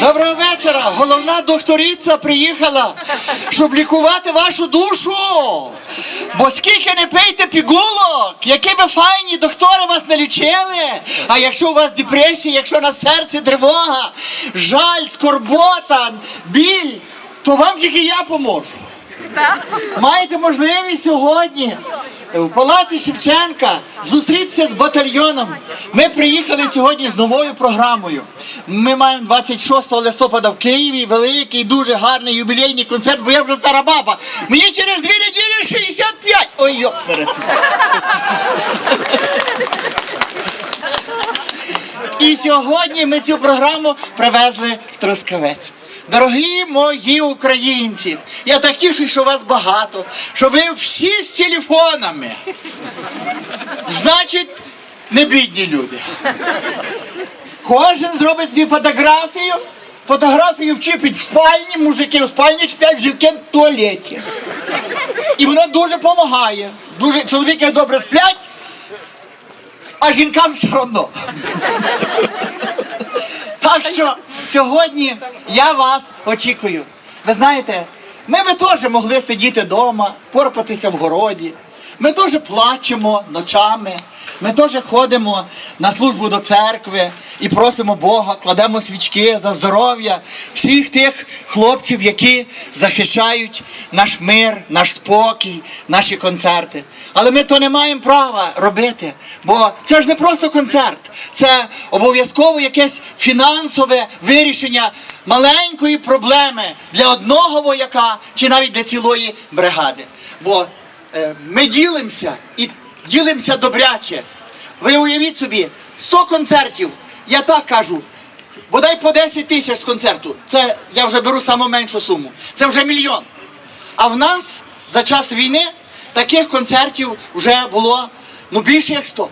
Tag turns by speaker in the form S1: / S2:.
S1: Доброго вечора. Головна докториця приїхала, щоб лікувати вашу душу. Бо скільки не пийте пігулок, які би файні доктори вас не лічили. А якщо у вас депресія, якщо на серці тривога, жаль, скорбота, біль, то вам тільки я поможу. Маєте можливість сьогодні в палаці Шевченка зустрітися з батальйоном. Ми приїхали сьогодні з новою програмою. Ми маємо 26 листопада в Києві великий, дуже гарний юбілейний концерт, бо я вже стара баба. Мені через дві неділі 65. Ой, йоп, пересуд. І сьогодні ми цю програму привезли в Трускавець. Дорогі мої українці, я так тішу, що вас багато, що ви всі з телефонами. Значить, не бідні люди. Кожен зробить собі фотографію, фотографію вчіпить в спальні, мужики в спальні чплять жінки в туалеті. І воно дуже допомагає. Дуже чоловіки добре сплять, а жінкам все одно. Так що сьогодні я вас очікую. Ви знаєте, ми би теж могли сидіти вдома, порпатися в городі. Ми теж плачемо ночами. Ми теж ходимо на службу до церкви і просимо Бога, кладемо свічки за здоров'я всіх тих хлопців, які захищають наш мир, наш спокій, наші концерти. Але ми то не маємо права робити, бо це ж не просто концерт, це обов'язково якесь фінансове вирішення маленької проблеми для одного вояка чи навіть для цілої бригади. Бо е, ми ділимося і ділимося добряче. Ви уявіть собі, 100 концертів, я так кажу, бодай по 10 тисяч з концерту. Це я вже беру саму меншу суму. Це вже мільйон. А в нас за час війни таких концертів вже було ну більше як 100.